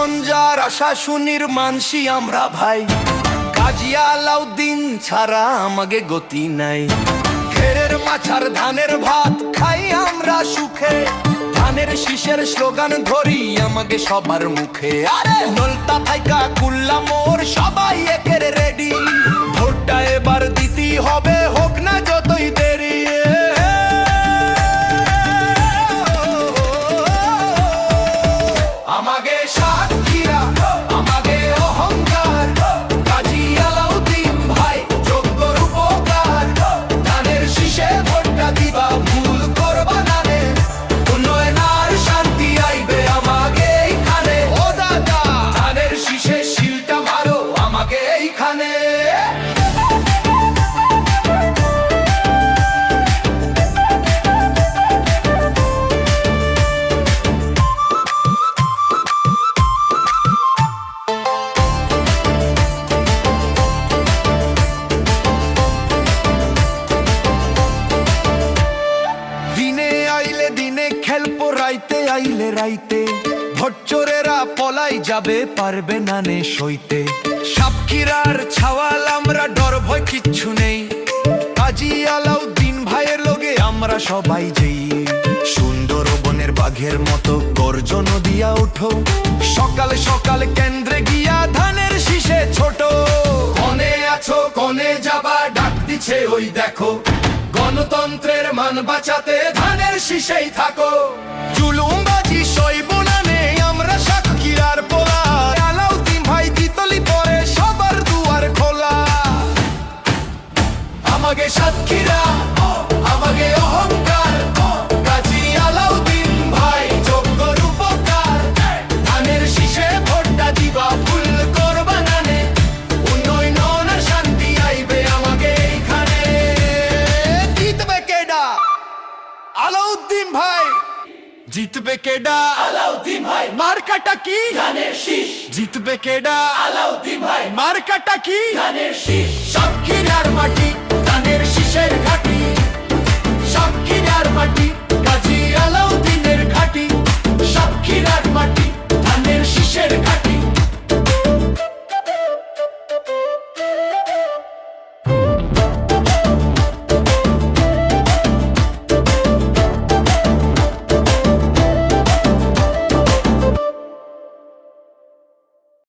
প্রশাসনির মানসি আমরা ভাই। কাজী আলাউদ্দিন ছাড়া আমাকে গতি নাই। খেরের মাছার ধানের ভাত খাই আমরা সুখে। ধানের শীষের স্লোগান ধরি আমাকে সবার মুখে। আরে নলতা থাইকা কুল্লা মোর সবাই একের রেডি আমাকে সাক্ষীরা আইলে রাইতে ভট্টরেরা পলাই যাবে, পারবে না নে সইতে। সাপকিরার ছাওয়াল আমরা ডর ভয় কিচ্ছু নেই। কাজী আলাউদ্দিন ভাইয়ের লগে আমরা সবাই যেই। সুন্দর বনের বাঘের মতো গর্জন দিয়া ওঠো সকাল সকাল কেন্দ্রে গিয়া ধানের শীষে ছোট। কনে আছো, কনে যাবা, ডাক দিছে ওই দেখো। গণতন্ত্রের মান বাঁচাতে ধানের শীষেই থাকো। জুলুমবাজি সইব আমরা সাক্ষীরার পোলা। আলাউদ্দিন ভাই, তিতলি পরে সবার দুয়ার খোলা। আমাকে সাতক্ষীরা, আমাকে অহংকার। কাজী আলাউদ্দিন ভাই যোগ্য রূপকার ধানের শীষে ভোটটা দিবা ভুল করবা না নে শান্তি আইবে আমাকে এইখানে। জিতবে কেডা আলাউদ্দিন ভাই। জিতবে কেডা? আলাউদ্দিন ভাই। মার্কাটা কি? ধানের শীষ। জিতবে কেডা? আলাউদ্দিন ভাই। মার্কাটা কি? ধানের শীষ। মাটি ধানের শীষের ঘাটি